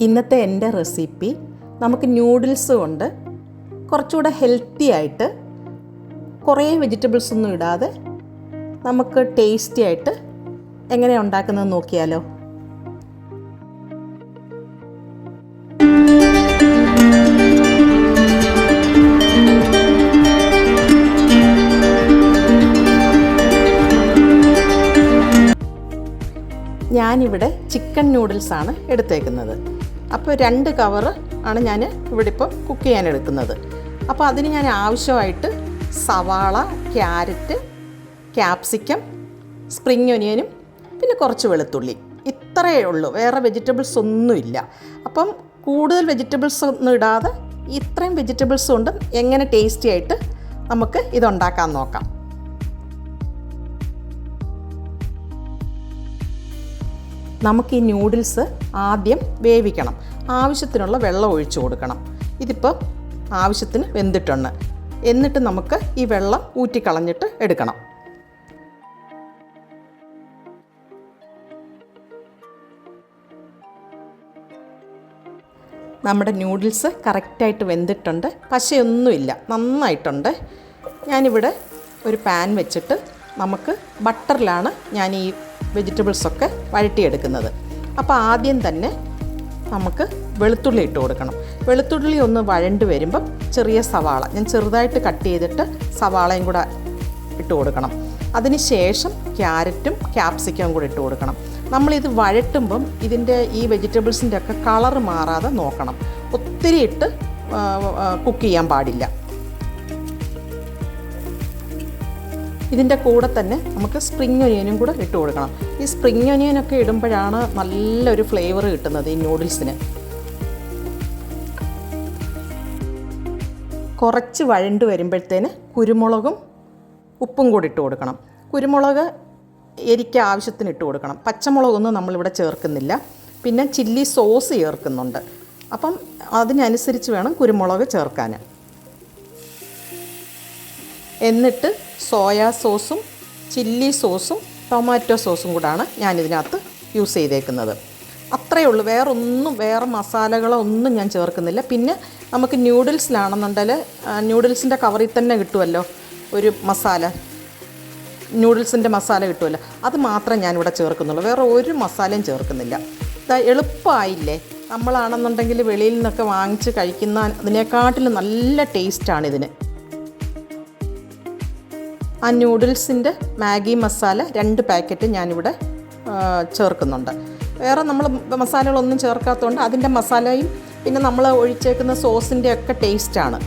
ഇന്നത്തെ എന്റെ റെസിപ്പി നമുക്ക് ന്യൂഡിൽസ് കൊണ്ട് കുറച്ചുകൂടെ ഹെൽത്തി ആയിട്ട് കുറേ വെജിറ്റബിൾസ് ഒന്നും ഇടാതെ നമുക്ക് ടേസ്റ്റി ആയിട്ട് എങ്ങനെ ഉണ്ടാക്കുന്നത് നോക്കിയാലോ. ഞാനിവിടെ ചിക്കൻ ന്യൂഡിൽസ് ആണ് എടുത്തേക്കുന്നത്. അപ്പോൾ രണ്ട് കവറ് ആണ് ഞാൻ ഇവിടെ ഇപ്പോൾ കുക്ക് ചെയ്യാൻ എടുക്കുന്നത്. അപ്പോൾ അതിന് ഞാൻ ആവശ്യമായിട്ട് സവാള ക്യാരറ്റ് ക്യാപ്സിക്കം സ്പ്രിങ് ഒനിയനും പിന്നെ കുറച്ച് വെളുത്തുള്ളി. ഇത്രയേ ഉള്ളൂ. വേറെ വെജിറ്റബിൾസ് ഒന്നുമില്ല അപ്പം കൂടുതൽ വെജിറ്റബിൾസ് ഒന്നും ഇടാതെ ഇത്രയും വെജിറ്റബിൾസ് കൊണ്ട് എങ്ങനെ ടേസ്റ്റി ആയിട്ട് നമുക്ക് ഇതുണ്ടാക്കാൻ നോക്കാം. നമുക്ക് ഈ ന്യൂഡിൽസ് ആദ്യം വേവിക്കണം. ആവശ്യത്തിനുള്ള വെള്ളം ഒഴിച്ചു കൊടുക്കണം. ഇതിപ്പോൾ ആവശ്യത്തിന് വെന്തിട്ടുണ്ട്. എന്നിട്ട് നമുക്ക് ഈ വെള്ളം ഊറ്റിക്കളഞ്ഞിട്ട് എടുക്കണം. നമ്മുടെ ന്യൂഡിൽസ് കറക്റ്റായിട്ട് വെന്തിട്ടുണ്ട്. പശയൊന്നുമില്ല. നന്നായിട്ടുണ്ട്. ഞാനിവിടെ ഒരു പാൻ വെച്ചിട്ട് നമുക്ക് ബട്ടറിലാണ് ഞാൻ ഈ വെജിറ്റബിൾസൊക്കെ വഴറ്റിയെടുക്കുന്നത്. അപ്പോൾ ആദ്യം തന്നെ നമുക്ക് വെളുത്തുള്ളി ഇട്ട് കൊടുക്കണം. വെളുത്തുള്ളി ഒന്ന് വഴണ്ട് വരുമ്പം ചെറിയ സവാള ഞാൻ ചെറുതായിട്ട് കട്ട് ചെയ്തിട്ട് സവാളയും കൂടെ ഇട്ട് കൊടുക്കണം. അതിന് ശേഷം ക്യാരറ്റും ക്യാപ്സിക്കവും കൂടി ഇട്ട് കൊടുക്കണം. നമ്മളിത് വഴട്ടുമ്പം ഇതിന്റെ ഈ വെജിറ്റബിൾസിന്റെ ഒക്കെ കളർ മാറാതെ നോക്കണം. ഒത്തിരി ഇട്ട് കുക്ക് ചെയ്യാൻ പാടില്ല. ഇതിന്റെ കൂടെ തന്നെ നമുക്ക് സ്പ്രിങ് ഒനിയനും കൂടെ ഇട്ട് കൊടുക്കണം. ഈ സ്പ്രിങ് ഒനിയനൊക്കെ ഇടുമ്പോഴാണ് നല്ലൊരു ഫ്ലേവർ കിട്ടുന്നത് ഈ നൂഡിൽസിന് കുറച്ച് വഴണ്ട് വരുമ്പോഴത്തേന് കുരുമുളകും ഉപ്പും കൂടി ഇട്ട് കൊടുക്കണം. കുരുമുളക് എരിക്ക ആവശ്യത്തിന് ഇട്ട് കൊടുക്കണം. പച്ചമുളകൊന്നും നമ്മളിവിടെ ചേർക്കുന്നില്ല. പിന്നെ ചില്ലി സോസ് ചേർക്കുന്നുണ്ട്. അപ്പം അതിനനുസരിച്ച് വേണം കുരുമുളക് ചേർക്കാൻ എന്നിട്ട് സോയാ സോസും ചില്ലി സോസും ടൊമാറ്റോ സോസും കൂടാണ് ഞാനിതിനകത്ത് യൂസ് ചെയ്തേക്കുന്നത്. അത്രയേ ഉള്ളൂ. വേറൊന്നും വേറെ മസാലകളോ ഒന്നും ഞാൻ ചേർക്കുന്നില്ല. പിന്നെ നമുക്ക് ന്യൂഡിൽസിലാണെന്നുണ്ടെങ്കിൽ ന്യൂഡിൽസിന്റെ കവറിൽ തന്നെ കിട്ടുമല്ലോ ഒരു മസാല. ന്യൂഡിൽസിന്റെ മസാല കിട്ടുമല്ലോ. അത് മാത്രം ഞാനിവിടെ ചേർക്കുന്നുള്ളൂ. വേറെ ഒരു മസാലയും ചേർക്കുന്നില്ല. എളുപ്പമായില്ലേ? നമ്മളാണെന്നുണ്ടെങ്കിൽ വെളിയിൽ നിന്നൊക്കെ വാങ്ങിച്ച് കഴിക്കുന്ന അതിനെക്കാട്ടിലും നല്ല ടേസ്റ്റാണ് ഇതിന്. ആ നൂഡിൽസിന്റെ മാഗി മസാല രണ്ട് പാക്കറ്റ് ഞാനിവിടെ ചേർക്കുന്നുണ്ട്. വേറെ നമ്മൾ മസാലകളൊന്നും ചേർക്കാത്തതുകൊണ്ട് അതിന്റെ മസാലയും പിന്നെ നമ്മൾ ഒഴിച്ചേക്കുന്ന സോസിന്റെ ഒക്കെ ടേസ്റ്റാണ്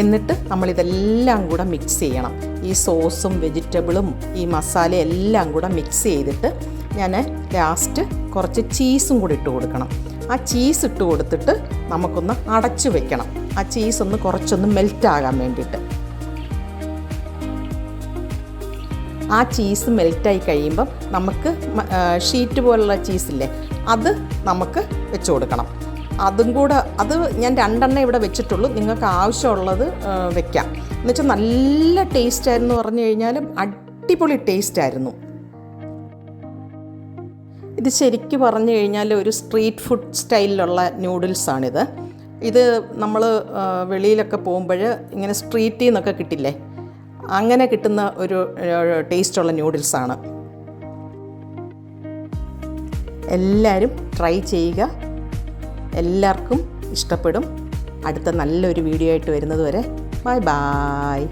എന്നിട്ട് നമ്മളിതെല്ലാം കൂടെ മിക്സ് ചെയ്യണം. ഈ സോസും വെജിറ്റബിളും ഈ മസാല എല്ലാം കൂടെ മിക്സ് ചെയ്തിട്ട് ഞാൻ ലാസ്റ്റ് കുറച്ച് ചീസും കൂടി ഇട്ട് കൊടുക്കണം. ആ ചീസ് ഇട്ട് കൊടുത്തിട്ട് നമുക്കൊന്ന് അടച്ചു വെക്കണം. ആ ചീസ് ഒന്ന് കുറച്ചൊന്ന് മെൽറ്റ് ആകാൻ വേണ്ടിയിട്ട്. ആ ചീസ് മെൽറ്റായി കഴിയുമ്പം നമുക്ക് ഷീറ്റ് പോലുള്ള ചീസില്ലേ അത് നമുക്ക് വെച്ച് കൊടുക്കണം. അതും കൂടെ അത് ഞാൻ രണ്ടെണ്ണം ഇവിടെ വെച്ചിട്ടുള്ളൂ. നിങ്ങൾക്ക് ആവശ്യമുള്ളത് വെക്കാം. എന്നുവെച്ചാൽ നല്ല ടേസ്റ്റ് ആയിരുന്നു പറഞ്ഞു കഴിഞ്ഞാലും അടിപൊളി ടേസ്റ്റ് ആയിരുന്നു. ഇത് ശരിക്ക് പറഞ്ഞു കഴിഞ്ഞാൽ ഒരു സ്ട്രീറ്റ് ഫുഡ് സ്റ്റൈലിലുള്ള നൂഡിൽസാണിത് ഇത് നമ്മൾ വെളിയിലൊക്കെ പോകുമ്പോൾ ഇങ്ങനെ സ്ട്രീറ്റിൽ നിന്നൊക്കെ കിട്ടില്ലേ? അങ്ങനെ കിട്ടുന്ന ഒരു ടേസ്റ്റുള്ള നൂഡിൽസാണ് എല്ലാവരും ട്രൈ ചെയ്യുക. എല്ലാവർക്കും ഇഷ്ടപ്പെടും. അടുത്ത നല്ലൊരു വീഡിയോ ആയിട്ട് വരുന്നത് വരെ. Bye bye